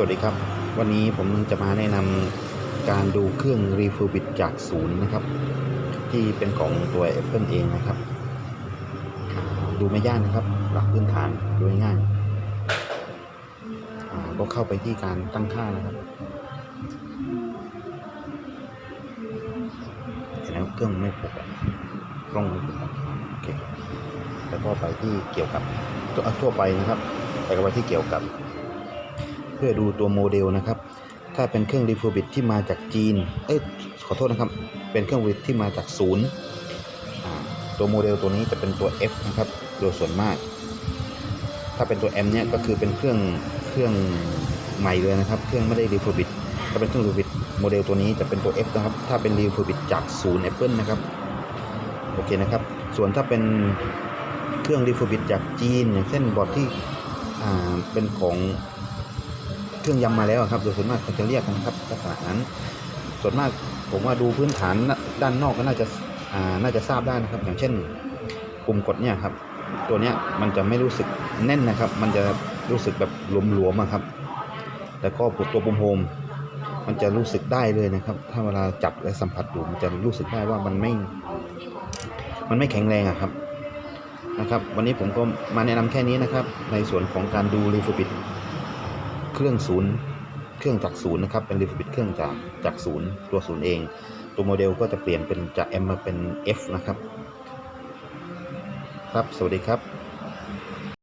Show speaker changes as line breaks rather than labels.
วัสดีครับ วันนี้ผมจะมาแนะนำการดูเครื่อง refurbish จากศูนย์นะครับ ที่เป็นของตัว Apple เองนะครับ ดูไม่ยากนะครับ หลักพื้นฐานดูง่ายก็เข้าไปที่การตั้งค่านะครับเห็นไหมเครื่องไม่โฟกัสกล้องไม่โฟกัสอ่าโอเคแล้วก็ไปที่เกี่ยวกับทั่วไปนะครับ ไปกับไปที่เกี่ยวกับ พื่อดูตัวโมเดลนะครับ ถ้าเป็นเครื่องรีฟูบิ h ที่มาจากจีน เอ้ยขอโทษนะครับ เป็นเครื่องรีที่มาจากศูนย์ตัวโมเดลตัวนี้จะเป็นตัว F นะครับโดยส่วนมาก ถ้าเป็นตัว M เนี่ยก็คือเป็นเครื่องเครื่องใหม่เลยนะครับ เครื่องไม่ได้รีฟูบิ h ถ้าเป็นเครื่องรีฟูบิ h โมเดลตัวนี้จะเป็นตัว F นะครับ ถ้าเป็นรีฟูบิ h จากศูนย์ Apple นะครับโอเคนะครับ ส่วนถ้าเป็นเครื่องรีฟูบิ h จากจีน อย่างเช่นบอร์ดที่เป็นของ เครื่องยำมาแล้วครับโดยส่วนมากเขาจะเรียกกันะครับลักษณะนั้นส่วนมากผมว่าดูพื้นฐานด้านนอกก็น่าจะอ่าน่าจะทราบได้นะครับ อย่างเช่นปุ่มกดเนี่ยครับ ตัวเนี้ยมันจะไม่รู้สึกแน่นนะครับ มันจะรู้สึกแบบหลวมๆครับ แล้วก็ปุ่มตัวปุ่มโฮมมันจะรู้สึกได้เลยนะครับ ถ้าเวลาจับและสัมผัสดูมันจะรู้สึกได้ว่ามันไม่ มันไม่แข็งแรงอะครับนะครับ วันนี้ผมก็มาแนะนำแค่นี้นะครับ ในส่วนของการดูรีฟูบิ เครื่องศูนย์เครื่องจากศูนย์นะครับเป็นรีฟิบิเครื่องจากจากศูนย์ตัวศูนย์เอง ตัวโมเดลก็จะเปลี่ยนเป็นจาก M มาเป็น F นะครับ ครับ สวัสดีครับ